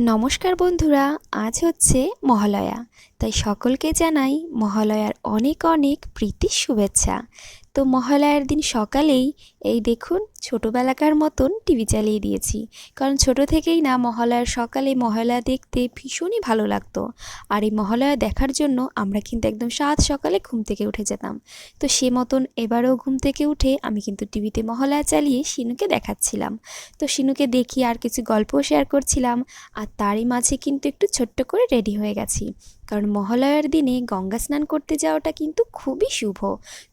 নমস্কার বন্ধুরা আজ হচ্ছে মহালয়া। তাই সকলকে জানাই মহালয়ার অনেক অনেক প্রীতি শুভেচ্ছা। তো মহালয়ার দিন সকালেই এই দেখুন ছোটোবেলাকার মতন টিভি চালিয়ে দিয়েছি। কারণ ছোট থেকেই না মহালয়ার সকালে মহালয়া দেখতে ভীষণই ভালো লাগতো। আর এই মহালয়া দেখার জন্য আমরা কিন্তু একদম সাত সকালে ঘুম থেকে উঠে যেতাম। তো সে মতন এবারেও ঘুম থেকে উঠে আমি কিন্তু টিভিতে মহালয়া চালিয়ে শিনুকে দেখাচ্ছিলাম। তো শিনুকে দেখি আর কিছু গল্পও শেয়ার করছিলাম। আর তারই মাঝে কিন্তু একটু ছোট্ট করে রেডি হয়ে গেছি। কারণ মহালয়ার দিনে গঙ্গা স্নান করতে যাওয়াটা কিন্তু খুবই শুভ।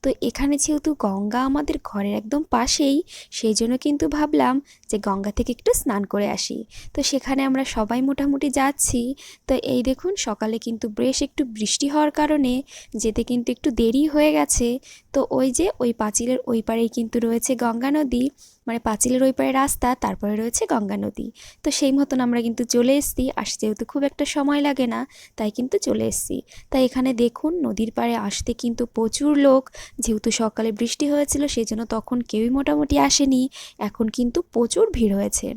তো এখানে যেহেতু গঙ্গা আমাদের ঘরের একদম পাশেই, সেই জন্য কিন্তু ভাবলাম যে গঙ্গা থেকে একটু স্নান করে আসি। তো সেখানে আমরা সবাই মোটামুটি যাচ্ছি। তো এই দেখুন সকালে কিন্তু বেশ একটু বৃষ্টি হওয়ার কারণে যেতে কিন্তু একটু দেরি হয়ে গেছে। তো ওই যে ওই পাঁচিলের ওই পারেই কিন্তু রয়েছে গঙ্গা নদী। মানে পাঁচিলের ওই পারে রাস্তা, তারপরে রয়েছে গঙ্গা নদী। তো সেই মতন আমরা কিন্তু চলে এসেছি। আর যেহেতু খুব একটা সময় লাগে না, তাই কিন্তু চলে এসেছি। তাই এখানে দেখুন, নদীর পাড়ে আসতে কিন্তু প্রচুর লোক। যেহেতু সকালে বৃষ্টি হয়েছিল সেই জন্য তখন কেউই মোটামুটি আসেনি। এখন কিন্তু প্রচুর ভিড় হয়েছে।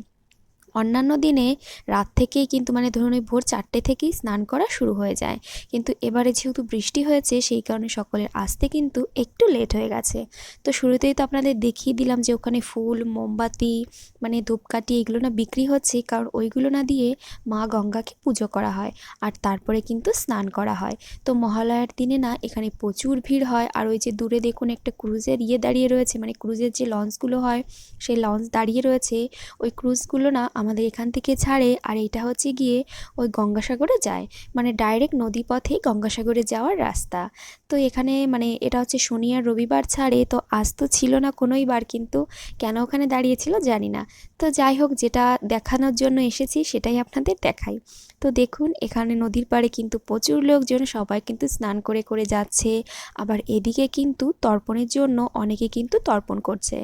অন্যান্য দিনে রাত থেকেই কিন্তু মানে ধরুন ওই ভোর চারটে থেকেই স্নান করা শুরু হয়ে যায়। কিন্তু এবারে যেহেতু বৃষ্টি হয়েছে, সেই কারণে সকলের আসতে কিন্তু একটু লেট হয়ে গেছে। তো শুরুতেই তো আপনাদের দেখিয়ে দিলাম যে ওখানে ফুল, মোমবাতি মানে ধূপকাঠি এগুলো না বিক্রি হচ্ছে। কারণ ওইগুলো না দিয়ে মা গঙ্গাকে পুজো করা হয় আর তারপরে কিন্তু স্নান করা হয়। তো মহালয়ার দিনে না এখানে প্রচুর ভিড় হয় আর ওই যে দূরে দেখুন একটা ক্রুজের ইয়ে দাঁড়িয়ে রয়েছে মানে ক্রুজের যে লঞ্চগুলো হয়, সেই লঞ্চ দাঁড়িয়ে রয়েছে। ওই ক্রুজগুলো না আমাদের এখান থেকে ছাড়ে, আর এটা হচ্ছে গিয়ে ওই গঙ্গাসাগরে যায়। মানে ডাইরেক্ট নদীপথেই গঙ্গাসাগরে যাওয়ার রাস্তা। তো এখানে মানে এটা হচ্ছে শনি আর রবিবার ছাড়ে, তো আজ তো ছিল না কোনোই বার, কিন্তু কেন ওখানে দাঁড়িয়েছিল জানি না। তো যাই হোক, যেটা দেখানোর জন্য এসেছি সেটাই আপনাদের দেখাই। তো দেখুন, এখানে নদীর পাড়ে কিন্তু প্রচুর লোকজন সবাই কিন্তু স্নান করে করে যাচ্ছে। আবার এদিকে কিন্তু তর্পণের জন্য অনেকে কিন্তু তর্পণ করছে।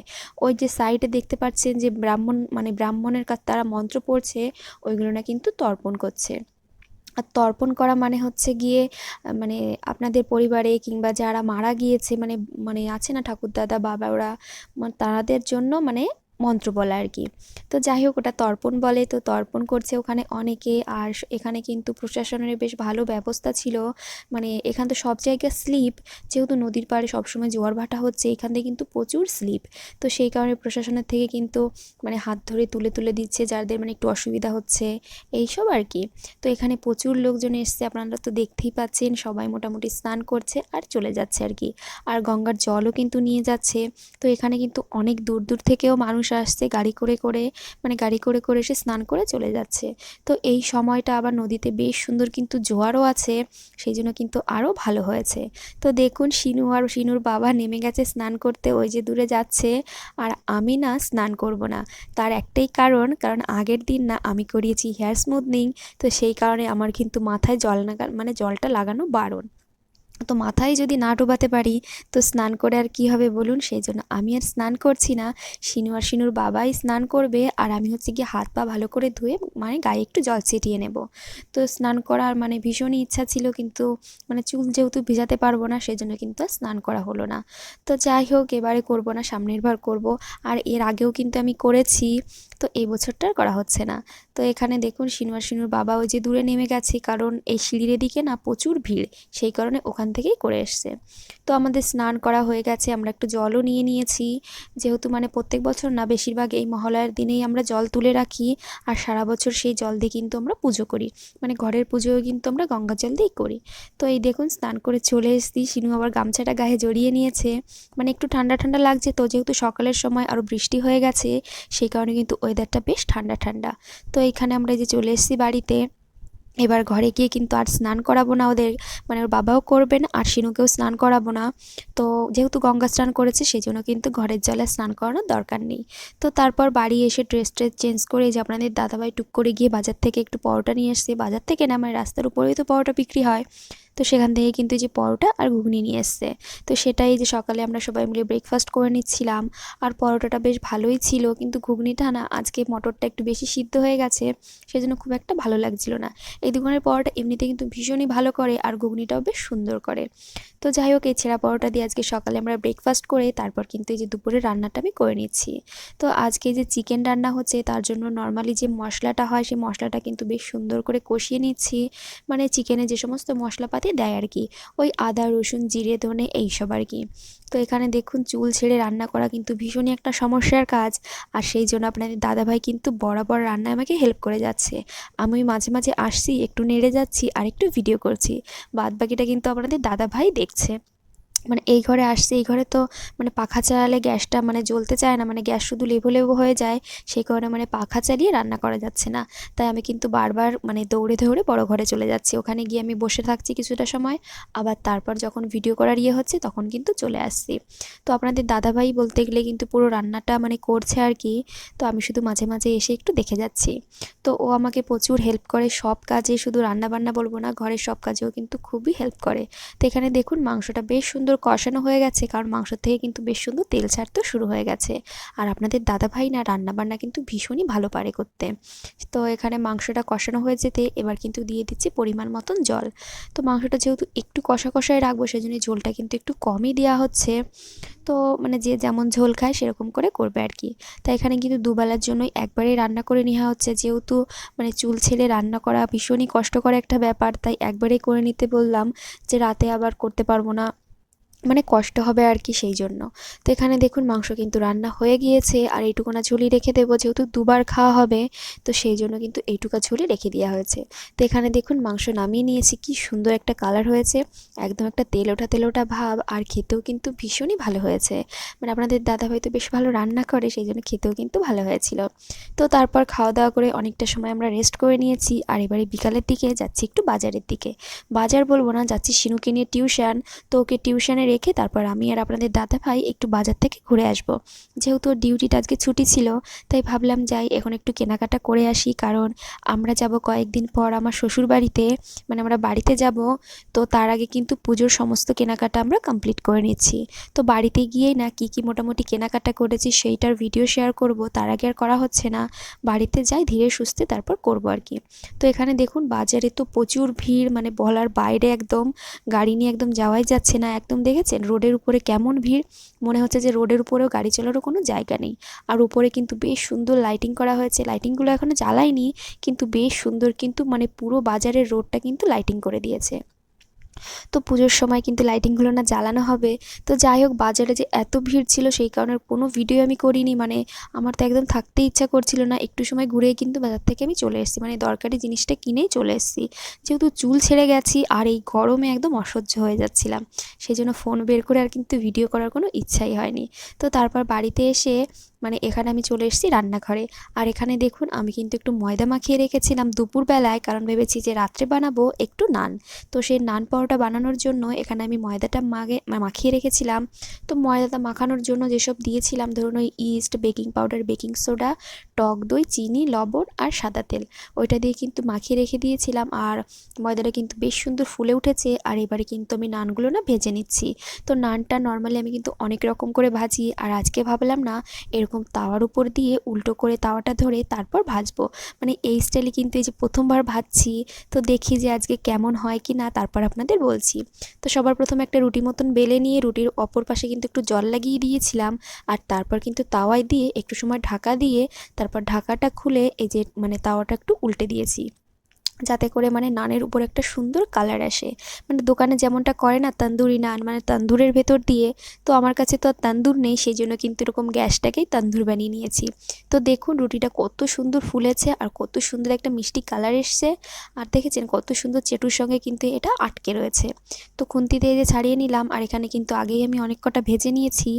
ওই যে সাইডে দেখতে পাচ্ছেন যে ব্রাহ্মণ মানে ব্রাহ্মণের কাছে তারা মন্ত্র পড়ছে ওইগুলো না কিন্তু তর্পণ করছে। আর তর্পণ করা মানে হচ্ছে গিয়ে মানে আপনাদের পরিবারে কিংবা যারা মারা গিয়েছে মানে মানে আছে না ঠাকুরদাদা বাবা ওরা তাদের জন্য মানে মন্ত্র বলা আর কি। তো যাই হোক, ওটা তর্পণ বলে। তো তর্পণ করছে ওখানে অনেকে। আর এখানে কিন্তু প্রশাসনের বেশ ভালো ব্যবস্থা ছিল। মানে এখান তো সব জায়গায় স্লিপ। যেহেতু নদীর পাড়ে সবসময় জোয়ার ভাটা হচ্ছে, এখান থেকে কিন্তু প্রচুর স্লিপ। তো সেই কারণে প্রশাসনের থেকে কিন্তু মানে হাত ধরে তুলে তুলে দিচ্ছে যাদের মানে একটু অসুবিধা হচ্ছে। এইসব আর কি। তো এখানে প্রচুর লোকজন এসছে। আপনারা তো দেখতেই পাচ্ছেন, সবাই মোটামুটি স্নান করছে আর চলে যাচ্ছে আর কি। আর গঙ্গার জলও কিন্তু নিয়ে যাচ্ছে। তো এখানে কিন্তু অনেক দূর দূর থেকেও মানুষ মানুষ আসছে, গাড়ি করে করে মানে গাড়ি করে করে এসে স্নান করে চলে যাচ্ছে। তো এই সময়টা আবার নদীতে বেশ সুন্দর কিন্তু জোয়ারও আছে, সেই জন্য কিন্তু আরও ভালো হয়েছে। তো দেখুন, শিনু আর শিনুর বাবা নেমে গেছে স্নান করতে, ওই যে দূরে যাচ্ছে, আর আমি না স্নান করব না। তার একটাই কারণ কারণ আগের দিন না আমি করিয়েছি হেয়ার স্মুথনিং, তো সেই কারণে আমার কিন্তু মাথায় জল না মানে জলটা লাগানো বারণ। তো মাথায় যদি না ডোবাতে পারি, তো স্নান করে আর কি হবে বলুন? সেই জন্য আমি আর স্নান করছি না। শিনু আর শিনুর বাবাই স্নান করবে আর আমি হচ্ছে গিয়ে হাত পা ভালো করে ধুয়ে মানে গায়ে একটু জল ছিটিয়ে নেব। তো স্নান করার মানে ভীষণই ইচ্ছা ছিল কিন্তু মানে চুল যেহেতু ভিজাতে পারব না, সেই জন্য কিন্তু স্নান করা হলো না। তো যাই হোক, এবারে করব না, সামনের বার করব। আর এর আগেও কিন্তু আমি করেছি, তো এই বছরটা করা হচ্ছে না। তো এখানে দেখুন শিনু আর শিনুর বাবা ওই যে দূরে নেমে গেছে, কারণ এই সিঁড়ির দিকে না প্রচুর ভিড়, সেই কারণে ওখান থেকেই করে এসছে। তো আমাদের স্নান করা হয়ে গেছে, আমরা একটু জলও নিয়ে নিয়েছি। যেহেতু মানে প্রত্যেক বছর না বেশিরভাগ এই মহালয়ার দিনেই আমরা জল তুলে রাখি, আর সারা বছর সেই জল দিয়ে কিন্তু আমরা পুজো করি। মানে ঘরের পুজোও কিন্তু আমরা গঙ্গা জল দিয়েই করি। তো এই দেখুন স্নান করে চলে এসেছি শিনু আবার গামছাটা গায়ে জড়িয়ে নিয়েছে। মানে একটু ঠান্ডা ঠান্ডা লাগছে তো, যেহেতু সকালের সময় আরও বৃষ্টি হয়ে গেছে, সেই কারণে কিন্তু ওয়েদারটা বেশ ঠান্ডা ঠান্ডা। তো এইখানে আমরা যে চলে এসেছি বাড়িতে, এবার ঘরে গিয়ে কিন্তু আর স্নান করাবো না ওদের। মানে ওর বাবাও করবেন, আর শিনুকেও স্নান করাবো না। তো যেহেতু গঙ্গা স্নান করেছে সেই জন্য কিন্তু ঘরের জলে স্নান করানোর দরকার নেই। তো তারপর বাড়ি এসে ড্রেস ট্রেস চেঞ্জ করে যে আপনাদের দাদাভাই টুক করে গিয়ে বাজার থেকে একটু পরোটা নিয়ে এসছে। বাজার থেকে না মানে রাস্তার উপরেই তো পরোটা বিক্রি হয়। তো সেখান থেকে কিন্তু যে পরোটা আর ঘুগনি নিয়ে এসছে। তো সেটাই যে সকালে আমরা সবাই মিলে ব্রেকফাস্ট করে নিচ্ছিলাম। আর পরোটাটা বেশ ভালোই ছিল, কিন্তু ঘুগনিটা না আজকে মটরটা একটু বেশি সিদ্ধ হয়ে গেছে, সেজন্য খুব একটা ভালো লাগছিল না। এই দোকানের পরোটা এমনিতে কিন্তু ভীষণই ভালো করে, আর ঘুগনিটাও বেশ সুন্দর করে। তো যাই হোক, এই ছেঁড়া পরোটা দিয়ে আজকে সকালে আমরা ব্রেকফাস্ট করে তারপর কিন্তু এই যে দুপুরে রান্নাটা আমি করে নিচ্ছি। তো আজকে যে চিকেন রান্না হচ্ছে, তার জন্য নর্মালি যে মশলাটা হয়, সেই মশলাটা কিন্তু বেশ সুন্দর করে কষিয়ে নিচ্ছি। মানে চিকেনে যে সমস্ত মশলাপাতি দেয় আর কি। ওই আদা, রসুন, জিরে, ধনে এইসব আর কি। তো এখানে দেখুন চুল ছেড়ে রান্না করা কিন্তু ভীষণই একটা সমস্যার কাজ। আর সেই জন্য আপনাদের দাদাভাই কিন্তু বরাবর রান্নায় আমাকে হেল্প করে যাচ্ছে। আমি মাঝে মাঝে আসছি, একটু নেড়ে যাচ্ছি আর একটু ভিডিও করছি। বাদ বাকিটা কিন্তু আপনাদের দাদাভাই দেখছে। মানে এই ঘরে আসছে, এই ঘরে তো মানে পাখা চালালে গ্যাসটা মানে জ্বলতে চায় না মানে গ্যাস শুধু লেবু লেবু হয়ে যায়, সেই কারণে মানে পাখা চালিয়ে রান্না করা যাচ্ছে না। তাই আমি কিন্তু বারবার মানে দৌড়ে দৌড়ে বড় ঘরে চলে যাচ্ছি। ওখানে গিয়ে আমি বসে থাকছি কিছুটা সময়, আবার তারপর যখন ভিডিও করার ইয়ে হচ্ছে তখন কিন্তু চলে আসছি। তো আপনাদের দাদাভাই বলতে গেলে কিন্তু পুরো রান্নাটা মানে করছে আর কি, তো আমি শুধু মাঝে মাঝে এসে একটু দেখে যাচ্ছি। তো ও আমাকে প্রচুর হেল্প করে, সব কাজে শুধু রান্না বান্না বলব না, ঘরের সব কাজেও কিন্তু খুবই হেল্প করে। তো এখানে দেখুন মাংসটা বেশ সুন্দর কষানো হয়ে গেছে, কারণ মাংস থেকে কিন্তু বেশ সুন্দর তেল ছাড়তেও শুরু হয়ে গেছে। আর আপনাদের দাদাভাই না রান্নাবান্না কিন্তু ভীষণই ভালো পারে করতে। তো এখানে মাংসটা কষানো হয়ে যেতে এবার কিন্তু দিয়ে দিচ্ছি পরিমাণ মতন জল। তো মাংসটা যেহেতু একটু কষা কষায় রাখব সেই জন্য ঝোলটা কিন্তু একটু কমই দেওয়া হচ্ছে। তো মানে যে যেমন ঝোল খায়, সেরকম করে করবে আর কি। তাই এখানে কিন্তু দুবেলার জন্যই একবারেই রান্না করে নেওয়া হচ্ছে। যেহেতু মানে চুল ছেড়ে রান্না করা ভীষণই কষ্টকর একটা ব্যাপার, তাই একবারেই করে নিতে বললাম যে রাতে আবার করতে পারব না। মানে কষ্ট হবে আর কি সেই জন্য। তো এখানে দেখুন মাংস কিন্তু রান্না হয়ে গিয়েছে আর এইটুকুনা ঝুলি রেখে দেবো, যেহেতু দুবার খাওয়া হবে, তো সেই জন্য কিন্তু এইটুকা ঝুলি রেখে দেওয়া হয়েছে। তো এখানে দেখুন মাংস নামিয়ে নিয়েছি, কি সুন্দর একটা কালার হয়েছে, একদম একটা তেল ওঠা তেল ওঠা ভাব আর খেতেও কিন্তু ভীষণই ভালো হয়েছে। মানে আপনাদের দাদা হয়তো বেশ ভালো রান্না করে, সেই জন্য খেতেও কিন্তু ভালো হয়েছিল। তো তারপর খাওয়া দাওয়া করে অনেকটা সময় আমরা রেস্ট করে নিয়েছি, আর এবারে বিকালের দিকে যাচ্ছি একটু বাজারের দিকে। বাজার বলব না, যাচ্ছি শিনুকে নিয়ে টিউশন তো ওকে টিউশনে রেখে তারপর আমি আর আপনাদের দাদা ভাই একটু বাজার থেকে ঘুরে আসব। যেহেতু ডিউটিটা আজকে ছুটি ছিল, তাই ভাবলাম যাই, এখন একটু কেনাকাটা করে আসি। কারণ আমরা যাব কয়েকদিন পর আমার শ্বশুর বাড়িতে মানে আমরা বাড়িতে যাব, তো তার আগে কিন্তু পুজোর সমস্ত কেনাকাটা আমরা কমপ্লিট করে নিচ্ছি। তো বাড়িতে গিয়েই না কী কী মোটামুটি কেনাকাটা করেছি সেইটার ভিডিও শেয়ার করব। তার আগে আর করা হচ্ছে না। বাড়িতে যাই, ধীরে সুস্থে তারপর করব আর কি। তো এখানে দেখুন, বাজারে তো প্রচুর ভিড় মানে বলার বাইরে একদম, গাড়ি নিয়ে একদম যাওয়াই যাচ্ছে না। একদম দেখেছেন রোডের উপরে কেমন ভিড়? মনে হচ্ছে যে রোডের উপরেও গাড়ি চলারও কোনো জায়গা নেই। আর উপরে কিন্তু বেশ সুন্দর লাইটিং করা হয়েছে। লাইটিংগুলো এখনও জ্বালায়নি, কিন্তু বেশ সুন্দর কিন্তু মানে পুরো বাজারের রোডটা কিন্তু লাইটিং করে দিয়েছে। তো পুজোর সময় কিন্তু লাইটিংগুলো না জ্বালানো হবে। তো যাই হোক, বাজারে যে এত ভিড় ছিল সেই কারণে কোনো ভিডিও আমি করিনি। মানে আমার তো একদম থাকতে ইচ্ছা করছিল না। একটু সময় ঘুরে কিন্তু বাজার থেকে আমি চলে এসেছি। মানে দরকারি জিনিসটা কিনেই চলে এসেছি। যেহেতু চুল ছেড়ে গেছি আর এই গরমে একদম অসহ্য হয়ে যাচ্ছিলাম। সেই জন্য ফোন বের করে আর কিন্তু ভিডিও করার কোনো ইচ্ছাই হয়নি। তো তারপর বাড়িতে এসে মানে এখানে আমি চলে এসেছি রান্নাঘরে। আর এখানে দেখুন, আমি কিন্তু একটু ময়দা মাখিয়ে রেখেছিলাম দুপুরবেলায়, কারণ ভেবেছি যে রাত্রে বানাবো একটু নান। তো সেই নান পরোটা বানানোর জন্য এখানে আমি ময়দাটা মাগে মাখিয়ে রেখেছিলাম। তো ময়দাটা মাখানোর জন্য যেসব দিয়েছিলাম, ধরুন ওই yeast, baking powder, baking soda, টক দই, চিনি, লবণ আর সাদা তেল, ওইটা দিয়ে কিন্তু মাখিয়ে রেখে দিয়েছিলাম। আর ময়দাটা কিন্তু বেশ সুন্দর ফুলে উঠেছে, আর এবারে কিন্তু আমি নানগুলো না ভেজে নিচ্ছি। তো নানটা নর্মালি আমি কিন্তু অনেক রকম করে ভাজি, আর আজকে ভাবলাম না এরকম তাওয়ার উপর দিয়ে উল্টো করে তাওয়াটা ধরে তারপর ভাজবো। মানে এই স্টাইলে কিন্তু এই যে প্রথমবার ভাজছি, তো দেখি যে আজকে কেমন হয় কি না তারপর আপনাদের বলছি। তো সবার প্রথমে একটা রুটি মতন বেলে নিয়ে রুটির অপর পাশে কিন্তু একটু জল লাগিয়ে দিয়েছিলাম। আর তারপর কিন্তু তাওয়ায় দিয়ে একটু সময় ঢাকা দিয়ে তারপর ঢাকাটা খুলে এই যে মানে তাওয়াটা একটু উল্টে দিয়েছি। যাতে করে মানে নানের উপর একটা সুন্দর কালার আসে। মানে দোকানে যেমনটা করে না তন্দুরি নান মানে তন্দুরের ভেতর দিয়ে, তো আমার কাছে তো আর তন্দুর নেই সেই জন্য কিন্তু এরকম গ্যাসটাকেই তন্দুর বানিয়ে নিয়েছি। তো দেখুন রুটিটা কত সুন্দর ফুলেছে আর কত সুন্দর একটা মিষ্টি কালার এসছে। আর দেখেছেন কত সুন্দর চেটুর সঙ্গে কিন্তু এটা আটকে রয়েছে। তো খুন্তি দিয়ে যে ছাড়িয়ে নিলাম, আর এখানে কিন্তু আগেই আমি অনেক কটা ভেজে নিয়েছি।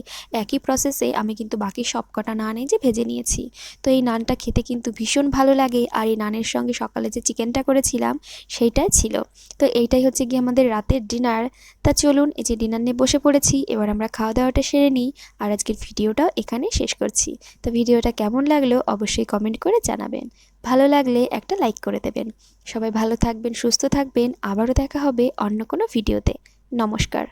একই প্রসেসে আমি কিন্তু বাকি সব কটা নান এই যে ভেজে নিয়েছি। তো এই নানটা খেতে কিন্তু ভীষণ ভালো লাগে। আর এই নানের সঙ্গে সকালে যে চিকেনটা করেছিলাম, সেইটাই ছিল। তো এইটাই হচ্ছে গিয়ে আমাদের রাতের ডিনার তা চলুন, এই যে ডিনার নিয়ে বসে পড়েছি, এবার আমরা খাওয়া দাওয়াটা সেরে নিই আর আজকের ভিডিওটাও এখানে শেষ করছি। তো ভিডিওটা কেমন লাগল অবশ্যই কমেন্ট করে জানাবেন। ভালো লাগলে একটা লাইক করে দেবেন। সবাই ভালো থাকবেন, সুস্থ থাকবেন। আবারও দেখা হবে অন্য কোনো ভিডিওতে। নমস্কার।